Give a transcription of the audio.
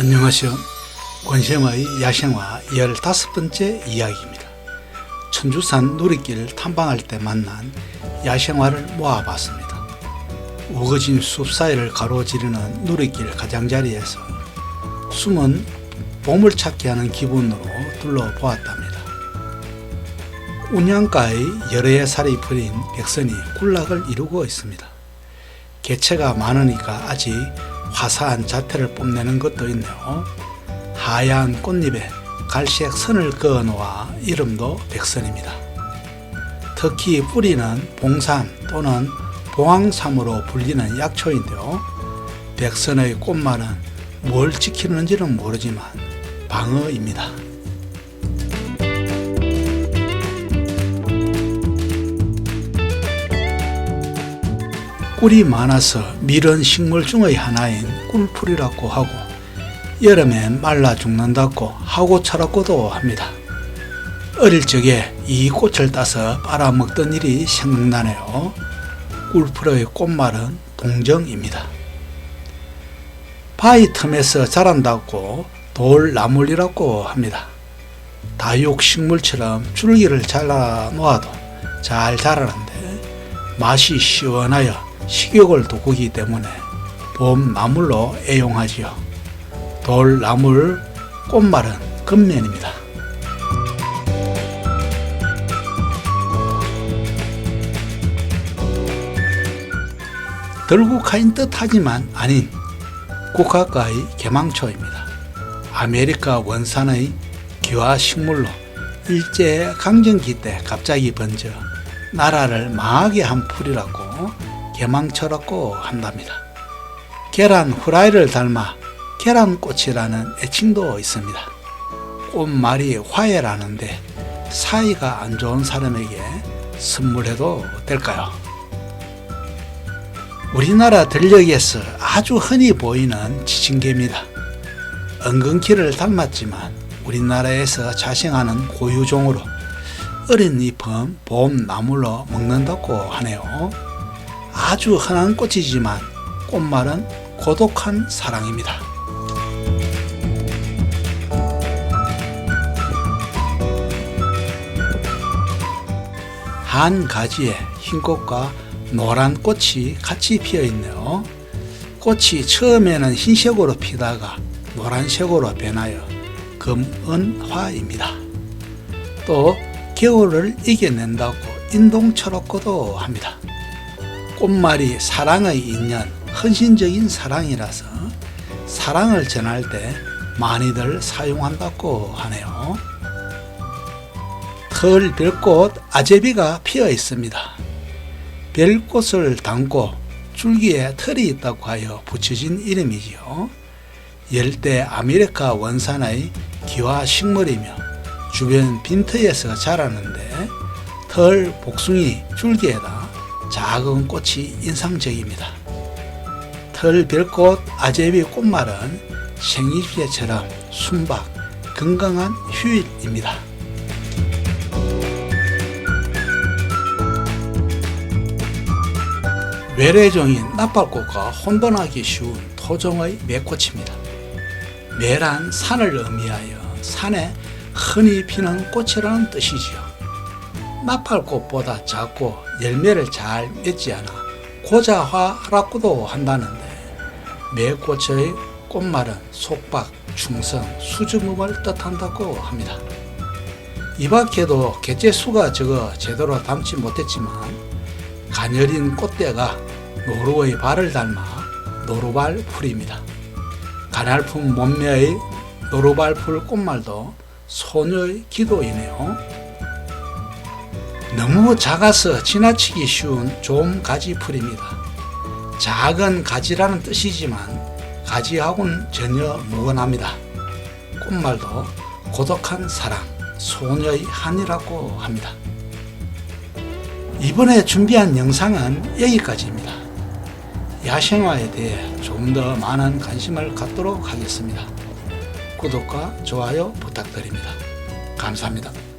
안녕하세요. 권sem의 야생화 15번째 이야기입니다. 천주산 누리길 탐방할 때 만난 야생화를 모아봤습니다. 우거진 숲 사이를 가로지르는 누리길 가장자리에서 숨은 보물 찾기 하는 기분으로 둘러보았답니다. 운양가의 해 살이 풀린 백선이 군락을 이루고 있습니다. 개체가 많으니까 아직 화사한 자태를 뽐내는 것도 있네요. 하얀 꽃잎에 갈색 선을 그어 놓아 이름도 백선입니다. 특히 뿌리는 봉삼 또는 봉황삼으로 불리는 약초인데요. 백선의 꽃말은 뭘 지키는지는 모르지만 방어입니다. 꿀이 많아서 밀은 식물 중의 하나인 꿀풀이라고 하고 여름엔 말라 죽는다고 하고차라고도 합니다. 어릴 적에 이 꽃을 따서 빨아먹던 일이 생각나네요. 꿀풀의 꽃말은 동정입니다. 바위 틈에서 자란다고 돌나물이라고 합니다. 다육식물처럼 줄기를 잘라 놓아도 잘 자라는데 맛이 시원하여 식욕을 돋구기 때문에 봄 나물로 애용하지요. 돌나물 꽃말은 금면입니다. 들국화인 듯 하지만 아닌 국화과의 개망초입니다. 아메리카 원산의 기화식물로 일제 강점기 때 갑자기 번져 나라를 망하게 한 풀이라고 개망초라고 한답니다. 계란 후라이를 닮아 계란꽃이라는 애칭도 있습니다. 꽃말이 화해라는데 사이가 안 좋은 사람에게 선물해도 될까요? 우리나라 들녘에서 아주 흔히 보이는 지진개입니다. 은근키를 닮았지만 우리나라에서 자생하는 고유종으로 어린 잎은 봄 나물로 먹는다고 하네요. 아주 흔한 꽃이지만 꽃말은 고독한 사랑입니다. 한 가지에 흰 꽃과 노란 꽃이 같이 피어 있네요. 꽃이 처음에는 흰색으로 피다가 노란색으로 변하여 금은화입니다. 또 겨울을 이겨낸다고 인동철없고도 합니다. 꽃말이 사랑의 인연, 헌신적인 사랑이라서 사랑을 전할 때 많이들 사용한다고 하네요. 털 별꽃 아제비가 피어 있습니다. 별꽃을 담고 줄기에 털이 있다고 하여 붙여진 이름이지요. 열대 아메리카 원산의 기화 식물이며 주변 빈터에서 자라는데 털 복숭이 줄기에다 작은 꽃이 인상적입니다. 털 별꽃 아제비 꽃말은 생잎새처럼 순박, 건강한 휴일입니다. 외래종인 나팔꽃과 혼돈하기 쉬운 토종의 매꽃입니다. 매란 산을 의미하여 산에 흔히 피는 꽃이라는 뜻이지요. 나팔꽃보다 작고 열매를 잘 맺지 않아 고자화라고도 한다는데 매꽃의 꽃말은 속박, 충성, 수줍음을 뜻한다고 합니다. 이 밖에도 개체수가 적어 제대로 담지 못했지만 가녀린 꽃대가 노루의 발을 닮아 노루발 풀입니다. 가냘픈 몸매의 노루발 풀 꽃말도 소녀의 기도이네요. 너무 작아서 지나치기 쉬운 좀 가지 풀입니다. 작은 가지라는 뜻이지만 가지하고는 전혀 무관합니다. 꽃말도 고독한 사랑, 소녀의 한이라고 합니다. 이번에 준비한 영상은 여기까지입니다. 야생화에 대해 조금 더 많은 관심을 갖도록 하겠습니다. 구독과 좋아요 부탁드립니다. 감사합니다.